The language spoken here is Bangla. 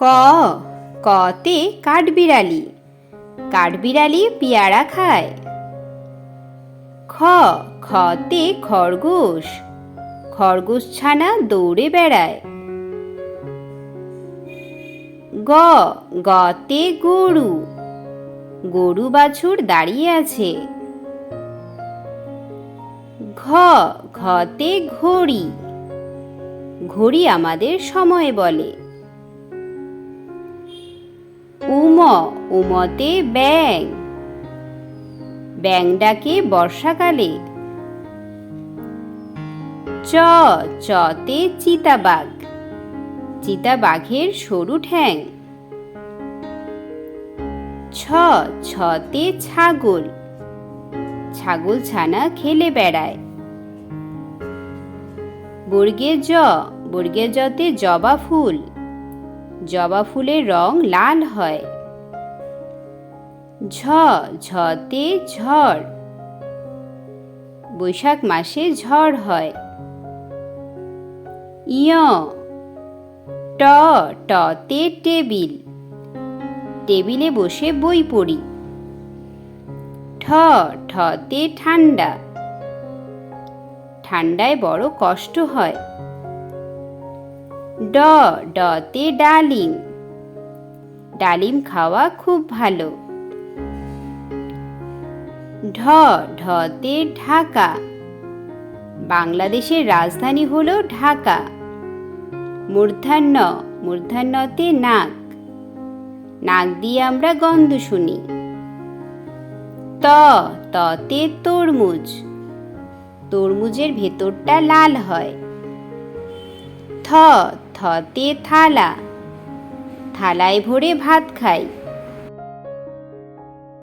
ক কতে কাঠবিড়ালি। কাঠবিড়ালি পেয়ারা খায়। খ খতে খরগোশ। খরগোশ ছানা দৌড়ে বেড়ায়। গ গতে গরু। গরু বাছুর দাঁড়িয়ে আছে। ঘ ঘতে ঘড়ি। ঘড়ি আমাদের সময় বলে। উম, উমতে ব্যাং ব্যাং ডাকে বর্ষাকালে। চ, চতে চিতাবাঘ। চিতাবাঘের সরু ঠ্যাং। ছ, ছতে ছাগল। ছাগল ছানা খেলে বেড়ায়। বর্গে জ, বর্গের জতে জবা ফুল। জবা ফুলের রং লাল হয়। ঝ ঝতে ঝড়। বৈশাখ মাসে ঝড় হয়। ইয় ট টতে টেবিল। টেবিলে বসে বই পড়ি। ঠ ঠতে ঠান্ডা। ঠান্ডায় বড় কষ্ট হয়। ড ডতে ডালিম। ডালিম খাওয়া খুব ভালো। ঢ ঢতে ঢাকা। বাংলাদেশের রাজধানী হলো ঢাকা। মূর্ধান্য মূর্ধান্যতে নাক। নাক দিয়ে আমরা গন্ধ শুনি। ত ততে তরমুজ। তরমুজের ভেতরটা লাল হয়। থ থতে থালা। থালায় ভরে ভাত খাই।